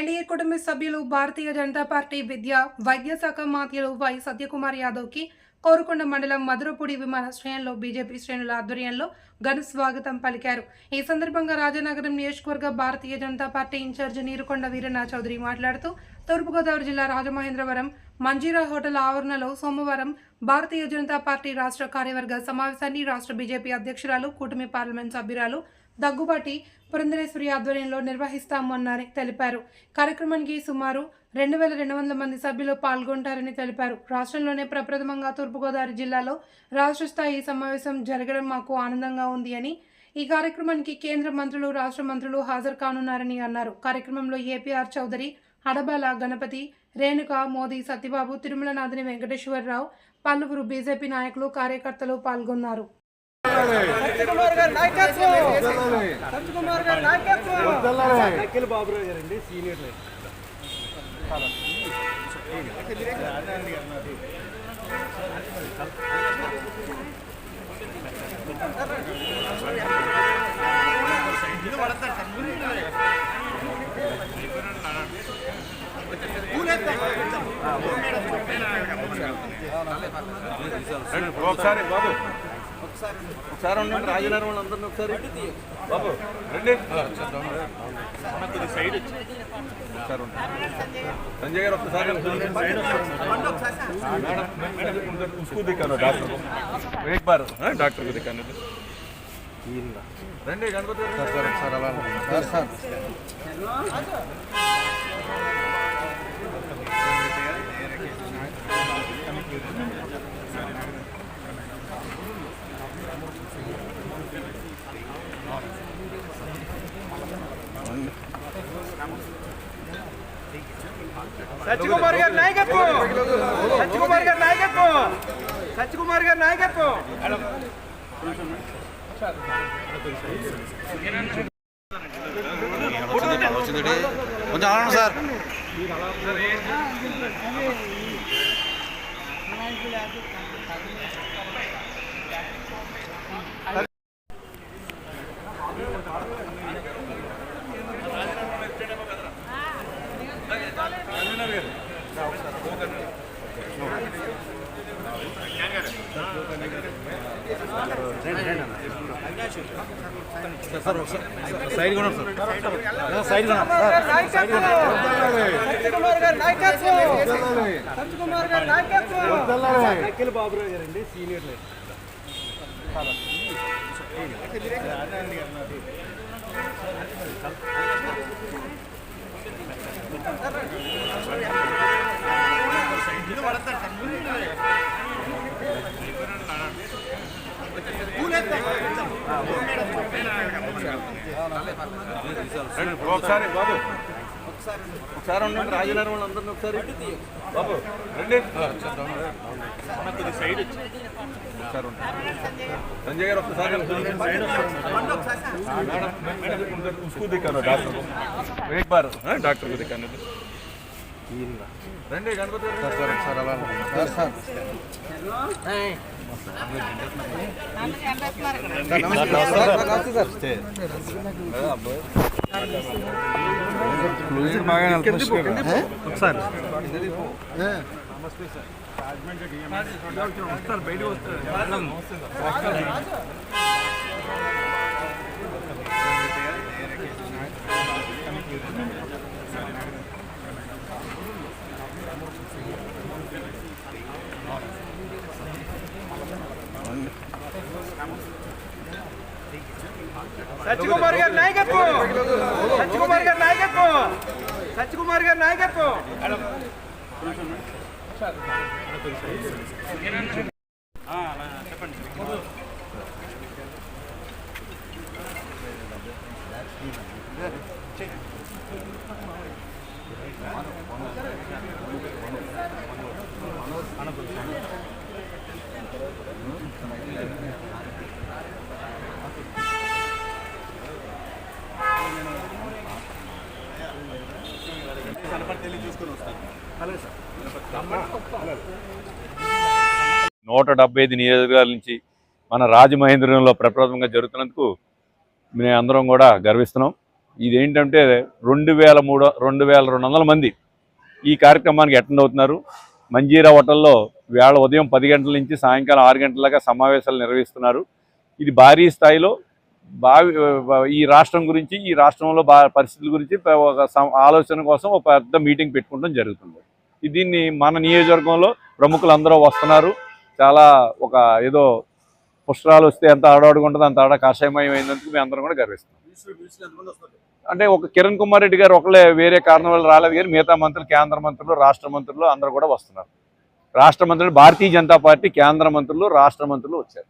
NDA కుటుంబ సభ్యులు భారతీయ Janata party విద్య వైద్య శాఖ మాత్యులు వై సత్యకుమార్ యాదవ్కి కోరుకొండ మండలం మధురపూడి విమానాశ్రయంలో బీజేపీ శ్రేణుల ఆధ్వర్యంలో ఘన స్వాగతం పలికారు. ఈ సందర్భంగా రాజనగరం నియోజకవర్గ భారతీయ జనతా పార్టీ ఇన్ఛార్జ్ నీరుకొండ వీరన్న చౌదరి మాట్లాడుతూ తూర్పుగోదావరి జిల్లా రాజమహేంద్రవరం మంజీరా హోటల్ ఆవరణలో సోమవారం భారతీయ జనతా పార్టీ రాష్ట్ర కార్యవర్గ సమావేశాన్ని రాష్ట్ర బీజేపీ అధ్యక్షురాలు కూటమి పార్లమెంట్ సభ్యురాలు దగ్గుబాటి పురంధరేశ్వరి ఆధ్వర్యంలో నిర్వహిస్తామన్నారని తెలిపారు. కార్యక్రమానికి సుమారు రెండు వేల రెండు వందల మంది సభ్యులు పాల్గొంటారని తెలిపారు. రాష్ట్రంలోనే ప్రప్రథమంగా తూర్పుగోదావరి జిల్లాలో రాష్ట్ర స్థాయి సమావేశం జరగడం మాకు ఆనందంగా ఉంది అని ఈ కార్యక్రమానికి కేంద్ర మంత్రులు రాష్ట్ర మంత్రులు హాజరు కానున్నారని అన్నారు. కార్యక్రమంలో ఏపీఆర్ చౌదరి హడబాల గణపతి రేణుక మోదీ సత్యబాబు తిరుమలనాథిని వెంకటేశ్వరరావు పలువురు బీజేపీ నాయకులు కార్యకర్తలు పాల్గొన్నారు. అఖిల్ బాబురావు గారండి సీనియర్ లీడర్ రండి, ఒకసారి బాబు. ఒకసారి ఉండండి రాజనగరం వాళ్ళందరినీ ఒకసారి బాబు రండి సైడ్ ఒకసారి ఉండండి. సంజయ్ గారు ఒకసారి మేడం మేడం उसको दिखाना डॉक्टर को एक बार हाँ, डॉक्टर को दिखाने दो రండి గణపతి గారు. సత్యకుమార్ గారి నాయకత్వం. సత్యకుమార్ గారి నాయకత్వం. సత్యకుమార్ గారి నాయకత్వం. కొంచెం సార్ సార్ సైడ్ కూడా సార్ సైడ్ కూడా నాయకత్వం సత్యకుమార్ బాబురావు గారండి సీనియర్ ఒకసారి బాబు ఒకసారి ఉండండి రాజుగారు వాళ్ళందరినీ ఒకసారి బాబు రండి సైడ్ ఒకసారి సంజయ్ గారు ఒకసారి madam doctor doctor doctor doctor को एक बार हाँ, डॉक्टर సత్యకుమార్ గారి నాయకత్వం. సత్యకుమార్ గారి నాయకత్వం. సత్యకుమార్ గారి నాయకత్వం. చెప్పండి. నూట డెబ్బై ఐదు నియోజకవర్గాల నుంచి మన రాజమహేంద్రంలో ప్రప్రథమంగా జరుగుతున్నందుకు మేము అందరం కూడా గర్విస్తున్నాం. ఇదేంటంటే రెండు వేల మూడు రెండు వేల రెండు వందల మంది ఈ కార్యక్రమానికి అటెండ్ అవుతున్నారు. మంజీరా హోటల్లో వేళ ఉదయం పది గంటల నుంచి సాయంకాలం ఆరు గంటల దాకా సమావేశాలు నిర్వహిస్తున్నారు. ఇది భారీ స్థాయిలో బావి ఈ రాష్ట్రం గురించి ఈ రాష్ట్రంలో బా పరిస్థితుల గురించి ఒక ఆలోచన కోసం ఒక పెద్ద మీటింగ్ పెట్టుకోవడం జరుగుతుంది. దీన్ని మన నియోజకవర్గంలో ప్రముఖులు అందరూ వస్తున్నారు. చాలా ఒక ఏదో పుష్కరాలు వస్తే ఎంత ఆడవాడుగా అంత ఆడ కాషాయమయమైనందుకు మేము అందరం కూడా గర్విస్తాం అంటే ఒక కిరణ్ కుమార్ రెడ్డి గారు ఒకళ్ళే వేరే కారణం వల్ల రాలేదు కానీ మిగతా మంత్రులు కేంద్ర మంత్రులు రాష్ట్ర మంత్రులు అందరూ కూడా వస్తున్నారు. రాష్ట్ర మంత్రులు భారతీయ జనతా పార్టీ కేంద్ర మంత్రులు రాష్ట్ర మంత్రులు వచ్చారు.